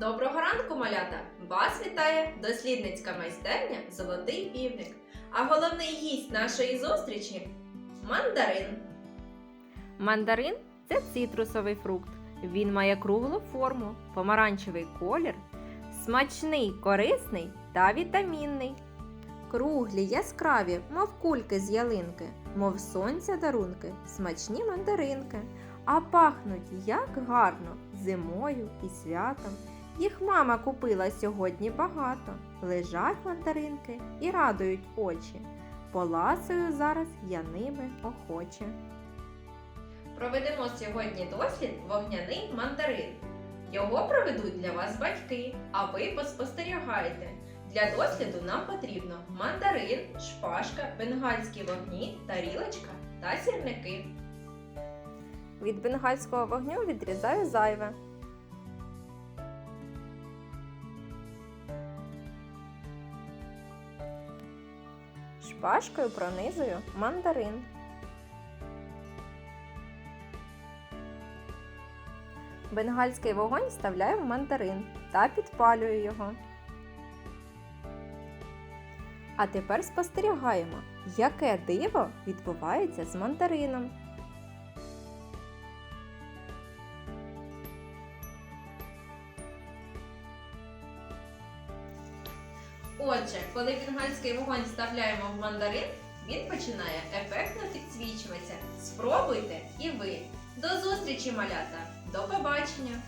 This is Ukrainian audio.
Доброго ранку, малята! Вас вітає дослідницька майстерня Золотий півник. А головний гість нашої зустрічі мандарин. Мандарин це цитрусовий фрукт. Він має круглу форму, помаранчевий колір, смачний, корисний та вітамінний. Круглі, яскраві, мов кульки з ялинки, мов сонця дарунки, смачні мандаринки. А пахнуть як гарно зимою і святом. Їх мама купила сьогодні багато. Лежать мандаринки і радують очі. Поласою зараз я ними охоче. Проведемо сьогодні дослід вогняний мандарин. Його проведуть для вас батьки, а ви поспостерігайте. Для досліду нам потрібно мандарин, шпажка, бенгальські вогні, тарілочка та сірники. Від бенгальського вогню відрізаю зайве. Шпажкою пронизую мандарин. Бенгальський вогонь вставляю в мандарин та підпалюю його. А тепер спостерігаємо, яке диво відбувається з мандарином. Отже, коли бенгальський вогонь вставляємо в мандарин, він починає ефектно підсвічуватися. Спробуйте і ви. До зустрічі, малята! До побачення!